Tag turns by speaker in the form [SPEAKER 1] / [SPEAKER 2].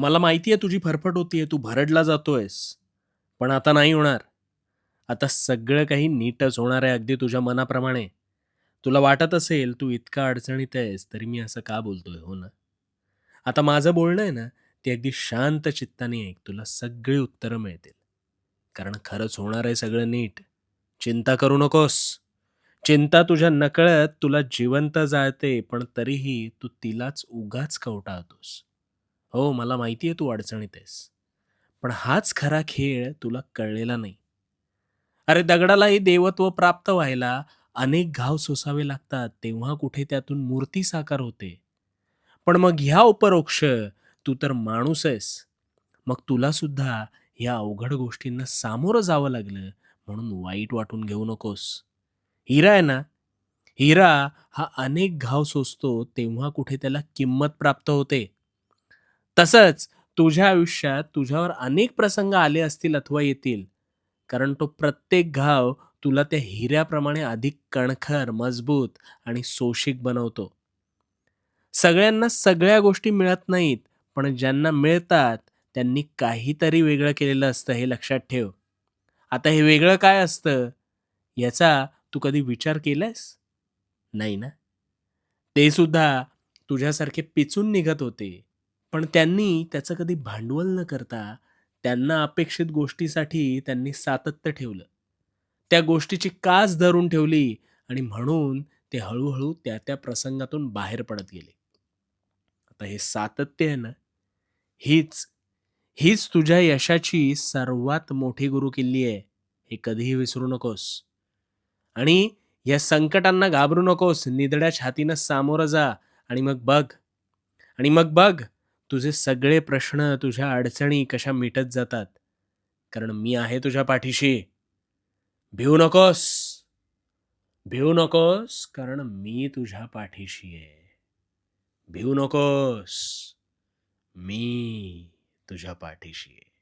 [SPEAKER 1] मला माहिती आहे तुझी फरफट होतीये, तू भरडला जातोयस. पण आता नाही होणार. आता सगळं काही नीटच होणार आहे अगदी तुझ्या मनाप्रमाणे. तुला वाटत असेल तू इतका अडचणीत आहेस, तरी मी असं का बोलतोय, हो ना? आता माझं बोलणं आहे ना, ते अगदी शांत चित्ताने ऐक. तुला सगळी उत्तरं मिळतील. कारण खरंच होणार आहे सगळं नीट. चिंता करू नकोस. चिंता तुझ्या नकळत तुला जिवंत जाळते, पण तरीही तू तिलाच उगाच कवटाळतोस. हो, मला माहिती आहे तू अडचणीत आहेस. पण हाच खरा खेळ तुला कळलेला नाही. अरे दगडालाही देवत्व प्राप्त व्हायला अनेक घाव सोसावे लागतात, तेव्हा कुठे त्यातून मूर्ती साकार होते. पण मग ह्या उपरोक्ष तू तर माणूस आहेस. मग तुला सुद्धा ह्या अवघड गोष्टींना सामोरं जावं लागलं, म्हणून वाईट वाटून घेऊ नकोस. हिरा आहे ना, हिरा हा अनेक घाव सोसतो, तेव्हा कुठे त्याला किंमत प्राप्त होते. तसंच तुझ्या आयुष्यात तुझ्यावर अनेक प्रसंग आले असतील अथवा येतील. कारण तो प्रत्येक घाव तुला त्या हिऱ्याप्रमाणे अधिक कणखर, मजबूत आणि सोशिक बनवतो. सगळ्यांना सगळ्या गोष्टी मिळत नाहीत, पण ज्यांना मिळतात त्यांनी काहीतरी वेगळं केलेलं असतं, हे लक्षात ठेव. आता हे वेगळं काय असतं, याचा तू कधी विचार केलायस? नाही ना? ते सुद्धा तुझ्यासारखे पिचून निघत होते. पण त्यांनी त्याचं कधी भांडवल न करता, त्यांना अपेक्षित गोष्टीसाठी त्यांनी सातत्य ठेवलं. त्या गोष्टीची कास धरून ठेवली आणि म्हणून ते हळूहळू त्या त्या प्रसंगातून बाहेर पडत गेले. आता हे सातत्य आहे ना, हीच हीच तुझ्या यशाची सर्वात मोठी गुरुकिल्ली आहे. हे कधीही विसरू नकोस. आणि या संकटांना घाबरू नकोस. निदड्या छातीनं सामोरं जा आणि मग बघ आणि मग बघ तुझे सगळे प्रश्न, तुझ्या अडचणी कशा मिटत जातात. कारण मी आहे तुझ्या पाठीशी. भिऊ नकोस. भिऊ नकोस, कारण मी तुझ्या पाठीशी आहे. भिऊ नकोस. मी तुझ्या पाठीशी आहे.